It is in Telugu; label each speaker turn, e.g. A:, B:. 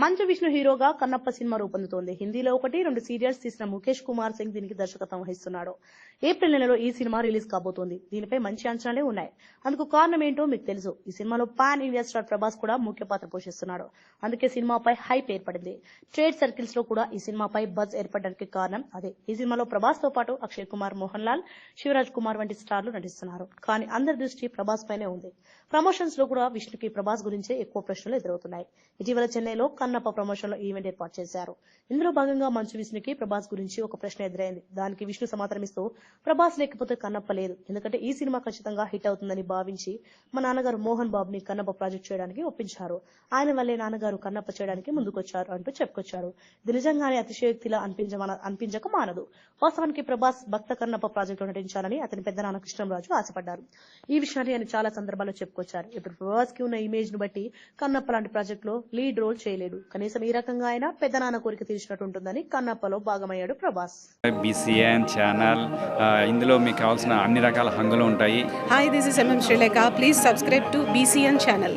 A: మంచు విష్ణు హీరోగా కన్నప్ప సినిమా రూపొందుతోంది. హిందీలో ఒకటి రెండు సీరియల్స్ తీసిన ముఖేష్ కుమార్ సింగ్ దీనికి దర్శకత్వం వహిస్తున్నాడు. ఏప్రిల్ నెలలో ఈ సినిమా రిలీజ్ కాబోతోంది. దీనిపై మంచి అంచనాలే ఉన్నాయి. అందుకు కారణం ఏంటో మీకు తెలుసు. ఈ సినిమాలో పాన్ ఇండియా స్టార్ ప్రభాస్ కూడా ముఖ్య పాత్ర పోషిస్తున్నాడు. అందుకే సినిమాపై హైప్ ఏర్పడింది. ట్రేడ్ సర్కిల్స్లో కూడా ఈ సినిమాపై బజ్ ఏర్పడడానికి కారణం అదే. ఈ సినిమాలో ప్రభాస్తో పాటు అక్షయ్ కుమార్ మోహన్ లాల్ శివరాజ్ కుమార్ వంటి స్టార్లు నటిస్తున్నారు. కానీ అందరి దృష్టి ప్రభాస్ పైనే ఉంది. ప్రమోషన్స్లో కూడా విష్ణుకి ప్రభాస్ గురించే ఎక్కువ ప్రశ్నలు ఎదురవుతున్నాయి. ఇటీవల చెన్నైలో కన్నప్ప ప్రమోషన్లో ఈవెంట్ ఏర్పాటు చేశారు. ఇందులో భాగంగా మంచు విష్ణుకి ప్రభాస్ గురించి ఒక ప్రశ్న ఎదురైంది. దానికి విష్ణు సమాధానమిస్తూ ప్రభాస్ లేకపోతే కన్నప్ప లేదు. ఎందుకంటే ఈ సినిమా ఖచ్చితంగా హిట్ అవుతుందని భావించి మా నాన్నగారు మోహన్ బాబుని కన్నప్ప ప్రాజెక్ట్ చేయడానికి ఒప్పించారు. ఆయన వల్లే నాన్నగారు కన్నప్ప చేయడానికి ముందుకొచ్చారు అంటూ చెప్పుకొచ్చారు. ఇది నిజంగానే అతిశయోక్తిలా అనిపించమన అనిపించక మానదు వాస్తవానికి ప్రభాస్ భక్త కన్నప్ప ప్రాజెక్టులో నటించాలని అతని పెద్ద నాన్న కృష్ణంరాజు ఆశపడ్డారు. ఈ విషయాన్ని ఆయన చాలా సందర్భాల్లో చెప్పుకొచ్చారు. ఇప్పుడు ప్రభాస్కి ఉన్న ఇమేజ్ను బట్టి కన్నప్ప లాంటి ప్రాజెక్ట్లో లీడ్ రోల్ చేయలేడు. కనీసం ఈ రకంగా ఆయన పెద్ద నాన్న కోరిక తీర్చినట్టు ఉంటుందని కన్నప్పలో భాగమయ్యాడు ప్రభాస్
B: బీసీఎన్ ఛానల్ ఆ, ఇందులో మీకు కావాల్సిన అన్ని రకాల హంగులు ఉంటాయి
C: Hi, this is MM Sri Lanka. Please subscribe to BCN channel.